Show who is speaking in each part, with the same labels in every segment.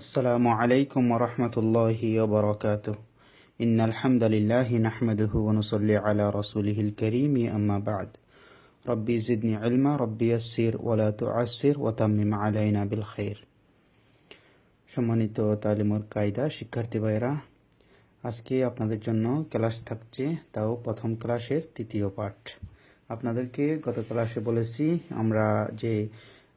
Speaker 1: আসসালামু আলাইকুম রহমতুল্লাহি বরকাত ইন আলহামদুলিল্লাহ নাহমদুহু ওনসল্লি আলা রসুলহিল করিম আম্মা বাদ। রব্বি জিদনি আলমা রব্বি আসির ওলা তু আসির ওতামিম আলাইনা বিল খের সম্মানিত তালিমুর কায়দা, শিক্ষার্থী ভাইরা আজকে আপনাদের জন্য ক্লাস থাকছে তাও প্রথম ক্লাসের তৃতীয় পাঠ। আপনাদেরকে গত ক্লাসে বলেছি, আমরা যে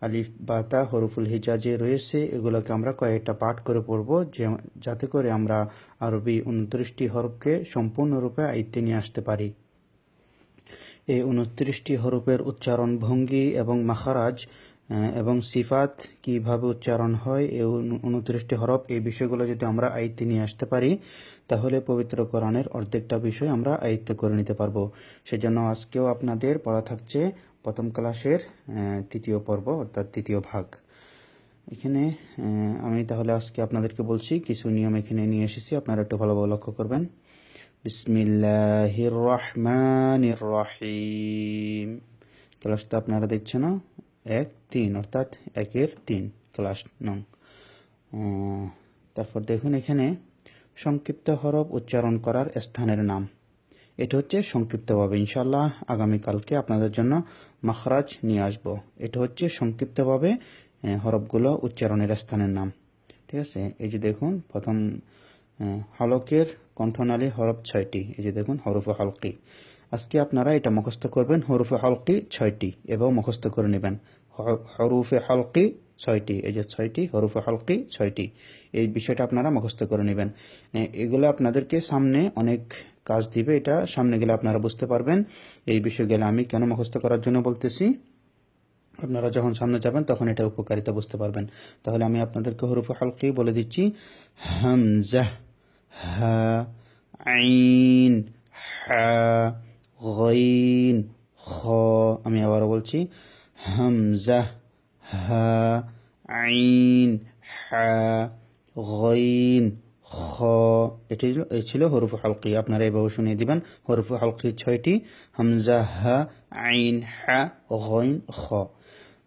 Speaker 1: আলিফ, বাতা, হরফুল হিজাজে রয়েছে, এগুলোকে আমরা কয়েকটা পাঠ করে পড়ব, যে যাতে করে আমরা আরবি উনত্রিশটি হরফকে সম্পূর্ণরূপে আয়ত্তে নিয়ে আসতে পারি। এই উনত্রিশটি হরফের উচ্চারণ ভঙ্গি এবং মাখারাজ এবং সিফাত কীভাবে উচ্চারণ হয়, এই উনত্রিশটি হরফ, এই বিষয়গুলো যদি আমরা আয়ত্তে নিয়ে আসতে পারি, তাহলে পবিত্র কোরআনের অর্ধেকটা বিষয় আমরা আয়ত্ত করে নিতে পারব। সেজন্য আজকেও আপনাদের পড়া থাকছে প্রথম ক্লাসের তৃতীয় পর্ব, অর্থাৎ তৃতীয় ভাগ। এখানে আমি তাহলে আজকে আপনাদেরকে বলছি, কিছু নিয়ম এখানে নিয়ে এসেছি, আপনারা একটু ভালোভাবে লক্ষ্য করবেন। বিসমিল্লাহির রহমানির রহিম ক্লাসটা আপনারা দেখছেন, এক, তিন, অর্থাৎ একের তিন, ক্লাস নং। তারপর দেখুন এখানে সংক্ষিপ্ত হরফ উচ্চারণ করার স্থানের নাম। এটা হচ্ছে সংক্ষিপ্তভাবে। ইনশাল্লাহ আগামীকালকে আপনাদের জন্য মাখরাজ নিয়ে আসব। এটা হচ্ছে সংক্ষিপ্তভাবে হরফগুলো উচ্চারণের স্থানের নাম। ঠিক আছে? এই যে দেখুন, প্রথম হলকের কণ্ঠনালী হরফ ছয়টি। এই যে দেখুন, হরফে হলকি। আজকে আপনারা এটা মুখস্থ করবেন, হরফে হলকি ছয়টি, এবং মুখস্থ করে নেবেন। হরফে হলকি ছয়টি, এই যে ছয়টি, হরফে হলকি ছয়টি। এই বিষয়টা আপনারা মুখস্থ করে নেবেন। এগুলো আপনাদেরকে সামনে অনেক কাজ দিবে, এটা সামনে গেলে আপনারা বুঝতে পারবেন। এই বিষয় গেলে আমি কেন মুখস্থ করার জন্য বলতেছি। আপনারা যখন সামনে যাবেন, তখন এটা উপকারিতা বুঝতে পারবেন। তাহলে আমি আপনাদেরকে হরফে হালকি বলে দিচ্ছি। হামজা, হা, আইন খ, আমি আবারও বলছি। হামজা, হা, আইন, হা, গইন খ, এটি এই ছিল হরফ হালকি। আপনারা এভাবে শুনিয়ে দিবেন। হরফ হালকি ছয়টি। হামজা, হা, আইন, হা খ।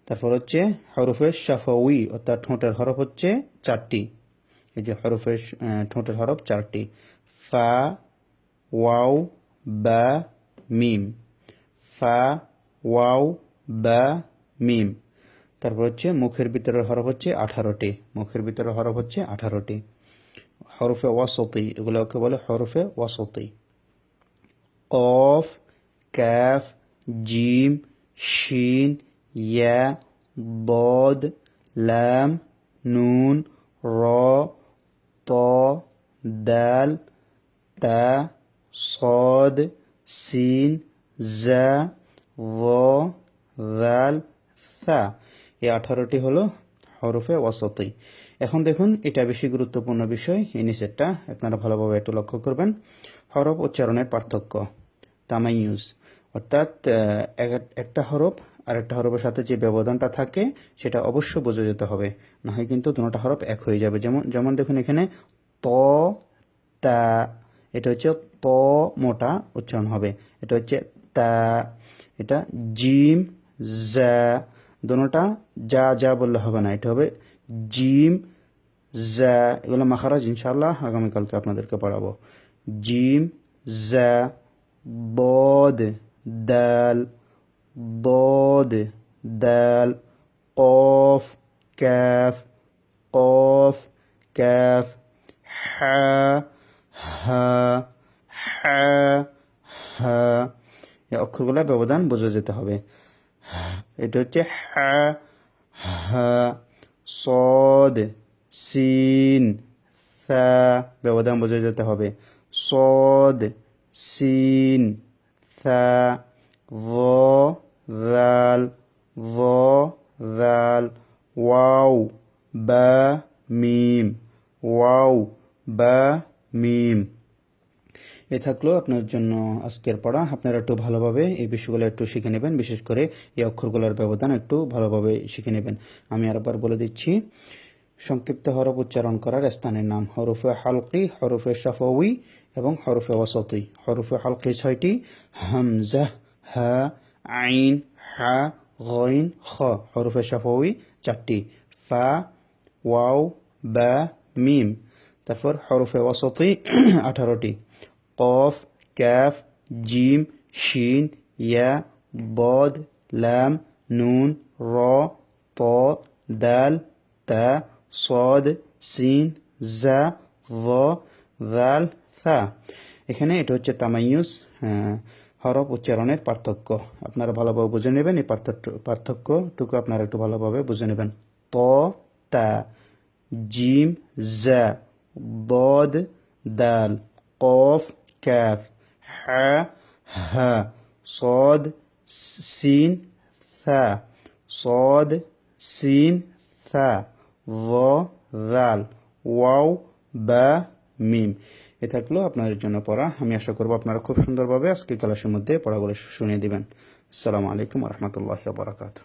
Speaker 1: তারপর হচ্ছে হরফে শাফাউই অর্থাৎ ঠোঁটের হরফ হচ্ছে চারটি। এই যে হরফে ঠোঁটের হরফ চারটি। ফা, ওয়াও, বা, মিম। ফা, ওয়াও, বা, মিম। তারপর হচ্ছে মুখের ভিতরের হরফ হচ্ছে আঠারোটি। মুখের ভিতরের হরফ হচ্ছে আঠারোটি। হরফে ওয়াসতি এগুলোকে বলে হরফে ওয়াসতি কফ ক্যাফ জিম শিন ইয়া বদ লাম নুন র ত দাল তা صاد সিন জা ভ ভ্যাল থা এই আঠারোটি হলো হরফে ওয়াসতি এখন দেখুন, এটা বেশি গুরুত্বপূর্ণ বিষয়। এই নিচেরটা আপনারা ভালোভাবে একটু লক্ষ্য করবেন। হরফ উচ্চারণের পার্থক্য তামাইউজ অর্থাৎ এক- একটা হরফ আর একটা হরফের সাথে যে ব্যবধানটা থাকে, সেটা অবশ্য বোঝা যেতে হবে। না হয় কিন্তু দুটো হরফ এক হয়ে যাবে। যেমন যেমন দেখুন এখানে ত, তা, এটা হচ্ছে ত মোটা উচ্চারণ হবে। এটা হচ্ছে তা, এটা জিম জা দুটোটা যা যা বললে হবে না, এটা হবে জিম, জা এগুলো মাখারাজ ইনশাল্লাহ আগামীকালকে আপনাদেরকে পড়াবো। জিম, জা, বদ, দাল বদ, দাল, কফ, ক্যাফ কফ, ক্যাফ, হা হা হা হা। এই অক্ষরগুলো ব্যবধান বোঝা যেতে হবে। এটা হচ্ছে হা হা। সদ সিন থা ব্যবধান বোঝা যেতে হবে। সদ সিন থা ভ দাল ভ দাল ওয়াও বা মিম ওয়াও বা মিম এ থাকল আপনার জন্য আজকের পড়া। আপনারা একটু ভালোভাবে এই বিষয়গুলো একটু শিখে নেবেন। বিশেষ করে এই অক্ষরগুলোর ব্যবধান একটু ভালোভাবে শিখে নেবেন। আমি আরেকবার বলে দিচ্ছি, সংক্ষিপ্ত হরফ উচ্চারণ করার স্থানের নাম হরফে হালকি, হরফে সাফাউই এবং হরফে ওয়াসতি। হরফে হালকি ছয়টি, হামজা, হা, আইন, হা, গইন, খ। হরফে সাফাউই চারটি। ফা, ওয়াও, বা, মিম। তারপর হরফে ওয়াসতি আঠারোটি। কফ ক্যাফ জিম শিন ইয়া বদ লাম নুন র ত দাল তা صاد সিন জা ভ জাল থা এখানে এটা হচ্ছে তামাইয়ুস হ্যাঁ, হরফ উচ্চারণের পার্থক্য আপনারা ভালোভাবে বুঝে নেবেন এই পার্থক্য পার্থক্যটুকু আপনারা একটু ভালোভাবে বুঝে নেবেন ত তা জিম জা বদ দাল কফ ক্যাফ হা হা صاد সিন থা صاد সিন থা ভ জাল ওয়াও বা মিম এ থাকলো আপনাদের জন্য পড়া আমি আশা করবো আপনারা খুব সুন্দরভাবে আজকে ক্লাসের মধ্যে পড়াগুলো শুনিয়ে দিবেন আসসালামু আলাইকুম রহমতুল্লাহ বারাকাতু